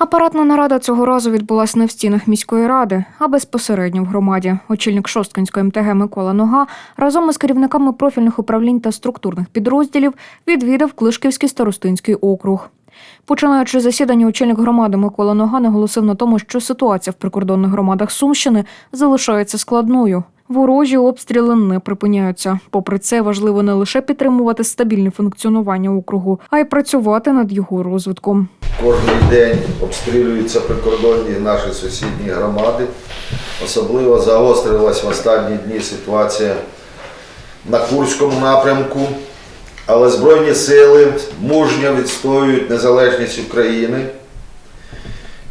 Апаратна нарада цього разу відбулася не в стінах міської ради, а безпосередньо в громаді. Очільник Шосткинської МТГ Микола Нога разом із керівниками профільних управлінь та структурних підрозділів відвідав Клишківський старостинський округ. Починаючи засідання, очільник громади Микола Нога наголосив на тому, що ситуація в прикордонних громадах Сумщини залишається складною. Ворожі обстріли не припиняються. Попри це, важливо не лише підтримувати стабільне функціонування округу, а й працювати над його розвитком. Кожний день обстрілюються прикордонні наші сусідні громади. Особливо загострилась в останні дні ситуація на Курському напрямку. Але Збройні сили мужньо відстоюють незалежність України.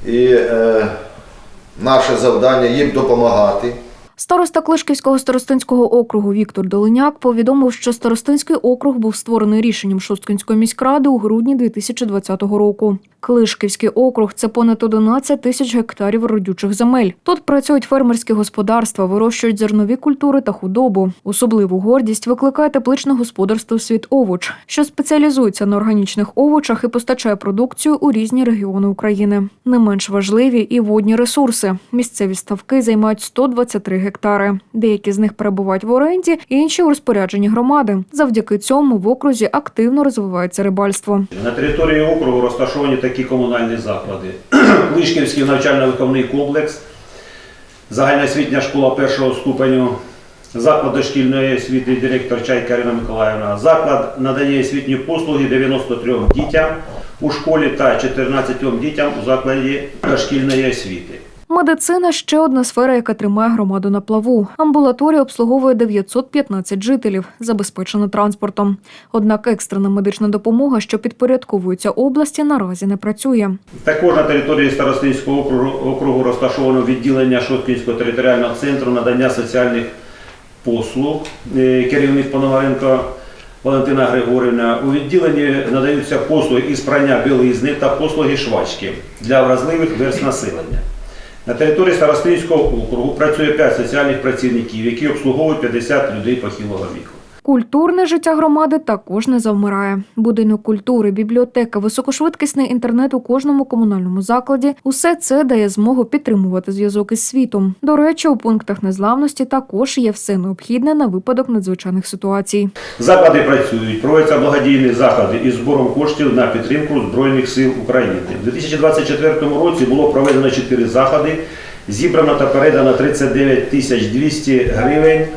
І е, наше завдання їм допомагати. Староста Клишківського старостинського округу Віктор Долиняк повідомив, що старостинський округ був створений рішенням Шосткинської міськради у грудні 2020 року. Клишківський округ це понад 11 тисяч гектарів родючих земель. Тут працюють фермерські господарства, вирощують зернові культури та худобу. Особливу гордість викликає тепличне господарство Світ овоч, що спеціалізується на органічних овочах і постачає продукцію у різні регіони України. Не менш важливі і водні ресурси. Місцеві ставки займають 123 гектари. Деякі з них перебувають в оренді, інші у розпорядженні громади. Завдяки цьому в окрузі активно розвивається рибальство. На території округу розташовані такі комунальні заклади: Клишківський навчально-виховний комплекс, загальноосвітня школа першого ступеню, заклад дошкільної освіти, директор Чайка Ірина Миколаївна, заклад надає освітні послуги 93 дітям у школі та 14 дітям у закладі дошкільної освіти. Медицина ще одна сфера, яка тримає громаду на плаву. Амбулаторія обслуговує 915 жителів, забезпечена транспортом. Однак екстрена медична допомога, що підпорядковується області, наразі не працює. Також на території Старостинського округу, розташовано відділення Шоткінського територіального центру надання соціальних послуг. Е, Керівник Пономаренко Валентина Григорівна. У відділенні надаються послуги із прання білизни та послуги швачки для вразливих верст населення. На території Старостинського округу працює 5 соціальних працівників, які обслуговують 50 людей похилого віку. Культурне життя громади також не завмирає. Будинок культури, бібліотека, високошвидкісний інтернет у кожному комунальному закладі усе це дає змогу підтримувати зв'язок із світом. До речі, у пунктах незламності також є все необхідне на випадок надзвичайних ситуацій. Заклади працюють, проводяться благодійні заходи із збором коштів на підтримку Збройних сил України. У 2024 році було проведено 4 заходи, зібрано та передано 39 тисяч 200 гривень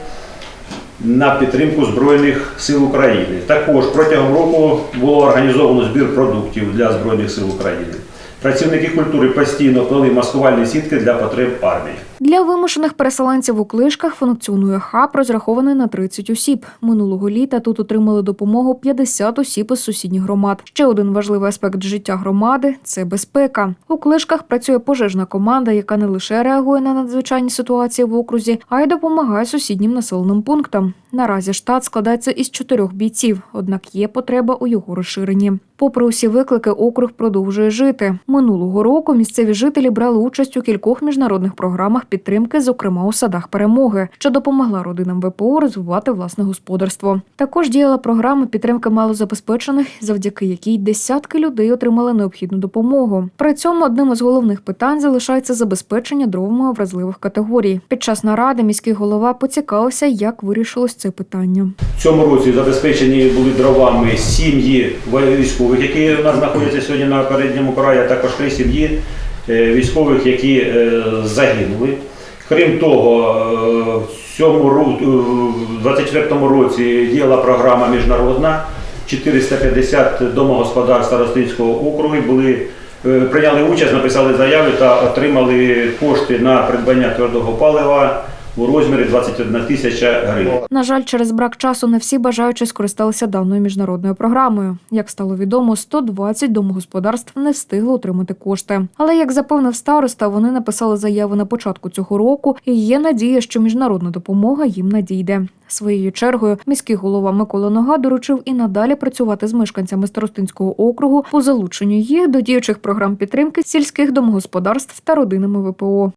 на підтримку Збройних сил України. Також протягом року було організовано збір продуктів для Збройних сил України. Працівники культури постійно плели маскувальні сітки для потреб армії. Для вимушених переселенців у клишках функціонує хаб, розрахований на 30 осіб. Минулого літа тут отримали допомогу 50 осіб із сусідніх громад. Ще один важливий аспект життя громади це безпека. У клишках працює пожежна команда, яка не лише реагує на надзвичайні ситуації в окрузі, а й допомагає сусіднім населеним пунктам. Наразі штат складається із чотирьох бійців, однак є потреба у його розширенні. Попри усі виклики, округ продовжує жити. Минулого року місцеві жителі брали участь у кількох міжнародних програмах підтримки, зокрема у садах перемоги, що допомогла родинам ВПО розвивати власне господарство. Також діяла програма підтримки малозабезпечених, завдяки якій десятки людей отримали необхідну допомогу. При цьому одним із головних питань залишається забезпечення дровами вразливих категорій. Під час наради міський голова поцікавився, як вирішилось це питання. В цьому році забезпечені були дровами сім'ї військових, які у нас знаходяться сьогодні на передньому краї, а також три сім'ї військових, які е, загинули. Крім того, е, в цьому ру- е, 24-му році діяла програма міжнародна. 450 домогосподарств Ростинського округу були е, прийняли участь, написали заяви та отримали кошти на придбання твердого палива у розмірі 21 тисяча гривень. На жаль, через брак часу не всі бажаючі скористалися даною міжнародною програмою. Як стало відомо, 120 домогосподарств не встигли отримати кошти. Але як запевнив староста, вони написали заяву на початку цього року, і є надія, що міжнародна допомога їм надійде. Своєю чергою міський голова Микола Нога доручив і надалі працювати з мешканцями Старостинського округу по залученню їх до діючих програм підтримки сільських домогосподарств та родинами ВПО.